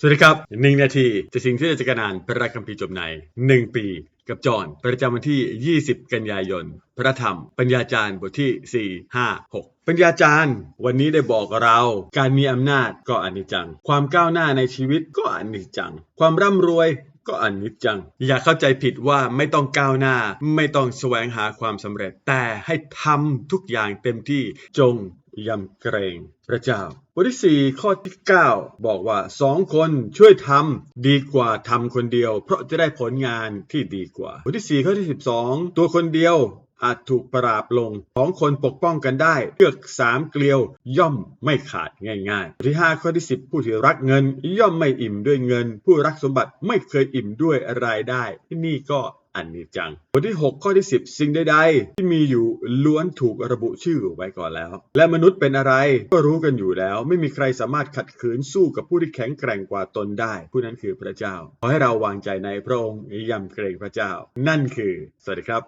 สวัสดีครับหนึ่งนาทีจะสิ่งที่จะจักรนานพระคัมภีร์จบในหนึ่งปี กับจอห์นประจำวันที่ 20 กันยายน พระธรรม ปัญญาจารย์บทที่ 4 5 6 ปัญญาจารย์ วันนี้ได้บอกเรา การมีอำนาจก็อนิจจัง ความก้าวหน้าในชีวิตก็อนิจจัง ความร่ำรวย ก็อนิจจัง อย่าเข้าใจผิดว่าไม่ต้องก้าวหน้า ไม่ต้องแสวงหาความสำเร็จ แต่ให้ทำทุกอย่างเต็มที่จงยำเกรงพระเจ้าบทที่ 4 ข้อที่ 9 บอกว่าสองคนช่วยทำดีกว่าทำคนเดียว เพราะจะได้ผลงานที่ดีกว่าบทที่ 4 ข้อที่ 12 ตัวคนเดียว อาจถูกปราบลงสองคนปกป้องกันได้เลือกสามเกลียวย่อมไม่ขาดง่ายๆบทที่ 5 ข้อที่ 10 ผู้ที่รักเงิน ย่อมไม่อิ่มด้วยเงิน ผู้รักสมบัติไม่เคยอิ่มด้วยรายได้ที่นี่ก็อันนี้จังบทที่ 6 ข้อที่ 10 สิ่งใดๆ ที่มีอยู่ล้วนถูกระบุชื่อไว้ก่อนแล้ว และมนุษย์เป็นอะไรก็รู้กันอยู่แล้ว ไม่มีใครสามารถขัดขืนสู้กับผู้ที่แข็งแกร่งกว่าตนได้ ผู้นั้นคือพระเจ้า ขอให้เราวางใจในพระองค์ยำเกรงพระเจ้า นั่นคือ สวัสดีครับ